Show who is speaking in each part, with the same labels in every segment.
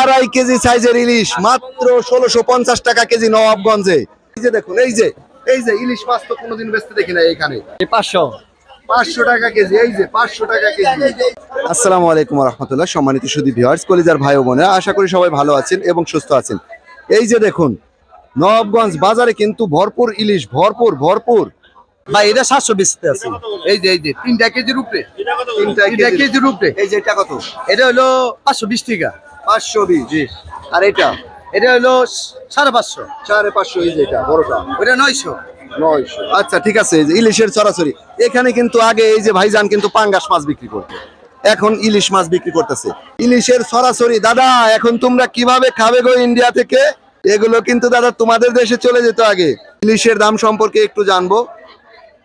Speaker 1: আড়াই কেজি সাইজের ইলিশ মাত্র ষোলোশো পঞ্চাশ টাকা কেজি নবাবগঞ্জে। এই যে দেখুন এই যে এই যে ইলিশ মাছ তো কোনোদিন বেচতে দেখি না এখানে।
Speaker 2: পাঁচশো।
Speaker 1: পাঁচশো টাকা কেজি এই যে পাঁচশো টাকা কেজি। আসসালামু আলাইকুম রহমতুল্লাহ সম্মানিত সুদী ভিউয়ার্স কলিজার ভাই বোনেরা আশা করি সবাই ভালো আছেন এবং সুস্থ আছেন। এই যে দেখুন নবাবগঞ্জ বাজারে কিন্তু ভরপুর ইলিশ ভরপুর ভরপুর।
Speaker 2: ভাই এটা সাতশো আছে।
Speaker 3: এই যে এই যে তিনটা কেজির উপরে
Speaker 1: তিনটা
Speaker 3: তিনটা
Speaker 1: কেজি
Speaker 3: কেজির উপরে।
Speaker 1: এই যে এটা কত?
Speaker 3: এটা হলো পাঁচশো বিশ টাকা।
Speaker 1: পাঁচশো বিশ আর এটা?
Speaker 3: এটা হলো সাড়ে পাঁচশো।
Speaker 1: সাড়ে পাঁচশো এই বড়টা।
Speaker 3: ওটা নয়শো।
Speaker 1: নয়শো। আচ্ছা ঠিক আছে ইলিশের সরাসরি এখানে কিন্তু আগে এই যে ভাইজান কিন্তু পাঙ্গাস মাছ বিক্রি করতো। এখন ইলিশ মাছ বিক্রি করতেছে। ইলিশের সরাসরি দাদা এখন তোমরা কীভাবে খাবে গো ইন্ডিয়া থেকে? এগুলো কিন্তু দাদা তোমাদের দেশে চলে যেত আগে। ইলিশের দাম সম্পর্কে একটু জানব।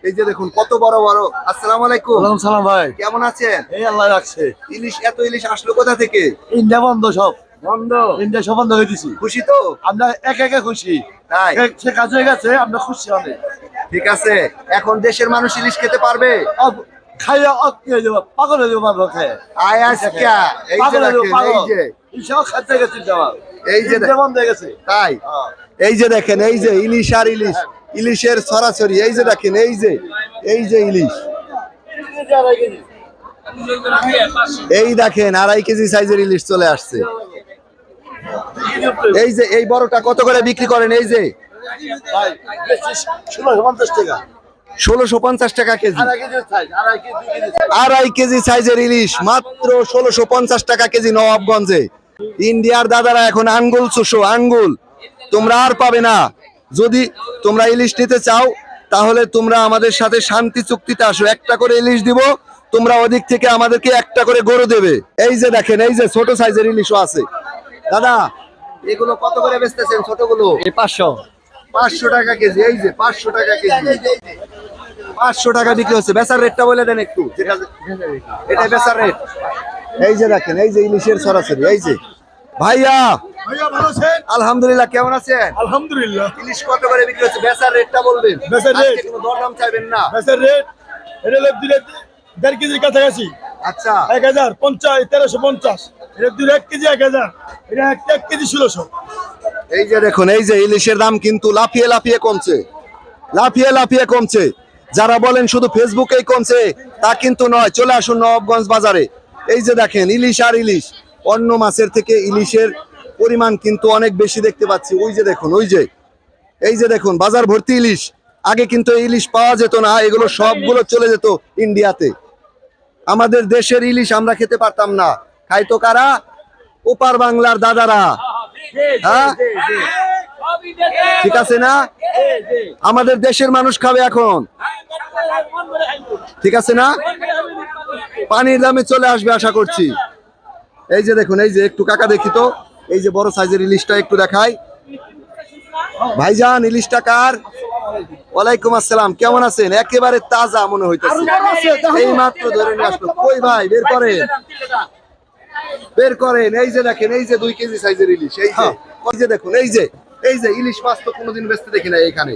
Speaker 1: এই যে দেখুন কত বড় বড়। আসসালাম আলাইকুম।
Speaker 2: ওয়ালাইকুম সালাম ভাই।
Speaker 1: কেমন আছেন?
Speaker 2: এই আল্লাহ রাখছে।
Speaker 1: ইলিশ এত ইলিশ আসলো কোথা থেকে?
Speaker 2: ইন্ডিয়া বন্ধ সব।
Speaker 1: বন্ধ।
Speaker 2: ইন্ডিয়া সব বন্ধ হয়ে দিছি
Speaker 1: খুশি তো?
Speaker 2: আমরা এক একে খুশি।
Speaker 1: তাই?
Speaker 2: সে কাজ হয়ে গেছে আমরা খুশি অনেক।
Speaker 1: ঠিক আছে। এখন দেশের মানুষ ইলিশ খেতে পারবে?
Speaker 2: খাইয়া হয়ে পাগল হয়ে যাব খেয়ে।
Speaker 1: আয় আজকা
Speaker 2: পাগল হয়ে যাব পাগল। খাদ্য গেছে
Speaker 1: এই যে
Speaker 2: বন্ধ হয়ে গেছে।
Speaker 1: তাই? এই যে দেখেন এই যে ইলিশ আর ইলিশ। ইলিশের সরাসরি, এই যে দেখেন, এই যে এই যে ইলিশ। এই দেখেন, আড়াই কেজি সাইজের ইলিশ চলে আসছে। এই যে, এই বড়টা কত করে বিক্রি করেন? এই যে,
Speaker 2: ষোলোশো পঞ্চাশ টাকা
Speaker 1: কেজি।
Speaker 2: আড়াই কেজি
Speaker 1: সাইজের ইলিশ, মাত্র ষোলোশো পঞ্চাশ টাকা কেজি নবাবগঞ্জে। ইন্ডিয়ার দাদারা এখন আঙ্গুল চুষো, আঙ্গুল। তোমরা আর পাবে না। যদি তোমরা ইলিশ নিতে চাও তাহলে তোমরা আমাদের সাথে শান্তি চুক্তিতে আসো। একটা করে ইলিশ দিব তোমরা ওদিক থেকে আমাদেরকে একটা করে গরু দেবে। এই যে দেখেন এই যে ছোট সাইজের ইলিশও আছে। দাদা এগুলো কত করে বেচতেছেন ছোটগুলো?
Speaker 2: পাঁচশো।
Speaker 1: পাঁচশো টাকা কেজি এই যে পাঁচশো টাকা কেজি। পাঁচশো টাকা বিক্রি হচ্ছে। বেচার রেটটা বলে দেন একটু। যেটা এটা বেচার রেট। এই যে দেখেন এই যে ইলিশের সরাসরি এই যে। ভাইয়া আলহামদুলিল্লাহ কেমন আছেন?
Speaker 4: আলহামদুলিল্লাহ।
Speaker 1: ইলিশ কত করে বিক্রি হচ্ছে? বেচার রেটটা বলবেন।
Speaker 4: বেচার?
Speaker 1: আজকে কোনো দরদাম চাইবেন না।
Speaker 4: বেসের রেট? এটা হলো দিলে দেড় কেজির কাছাকাছি।
Speaker 1: আচ্ছা।
Speaker 4: এক হাজার পঞ্চাশ তেরোশো পঞ্চাশ। এটা দিলে এক কেজি এক হাজার। এটা এক এক কেজি ষোলোশো।
Speaker 1: এই যে দেখুন এই যে ইলিশের দাম কিন্তু লাফিয়ে লাফিয়ে কমছে। লাফিয়ে লাফিয়ে কমছে। যারা বলেন শুধু ফেসবুকেই কমছে তা কিন্তু নয় চলে আসুন নবাবগঞ্জ বাজারে। এই যে দেখেন ইলিশ আর ইলিশ। অন্য মাছের থেকে ইলিশের পরিমাণ কিন্তু অনেক বেশি দেখতে পাচ্ছি। ওই যে দেখুন, ওই যে। এই যে দেখুন, বাজার ভর্তি ইলিশ। আগে কিন্তু ইলিশ পাওয়া যেত না, এগুলো সবগুলো চলে যেত ইন্ডিয়াতে। আমাদের দেশের ইলিশ আমরা খেতে পারতাম না। খাইতো কারা? ওপার বাংলার দাদারা। হ্যাঁ? ঠিক আছে না? আমাদের দেশের মানুষ খাবে এখন। ঠিক আছে না? পানির দামে চলে আসবে, আশা করছি। এই যে দেখুন, এই যে একটু কাকা দেখি তো। এই যে বড় সাইজের ইলিশটা একটু দেখাই। ভাইজান ইলিশটা কার? ওয়ালাইকুম আসসালাম কেমন আছেন? একেবারে তাজা মনে হইতেছে। এই মাত্র ধরে নিয়ে আসলো। কই ভাই বের করেন। বের করেন। এই যে দেখেন এই যে দুই কেজি সাইজের ইলিশ এই যে। এই যে দেখুন এই যে। এই যে ইলিশ মাছ তো কোনোদিন বেচতে দেখি না এখানে।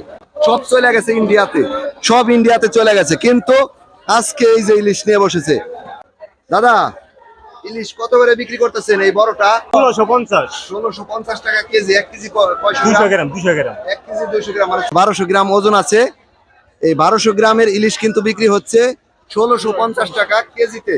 Speaker 1: সব চলে গেছে ইন্ডিয়াতে। সব ইন্ডিয়াতে চলে গেছে। কিন্তু আজকে এই যে ইলিশ নিয়ে বসেছে। দাদা ইলিশ কত করে বিক্রি করতেছেন এই বড়টা?
Speaker 4: ষোলোশো পঞ্চাশ।
Speaker 1: ষোলোশো পঞ্চাশ টাকা কেজি এক কেজি
Speaker 4: দুশো
Speaker 1: গ্রাম?
Speaker 4: গ্রাম দুশো গ্রাম।
Speaker 1: এক কেজি দুশো গ্রাম মানে বারোশো গ্রাম ওজন আছে। এই বারোশো গ্রামের ইলিশ কিন্তু বিক্রি হচ্ছে ষোলোশো পঞ্চাশ টাকা কেজিতে।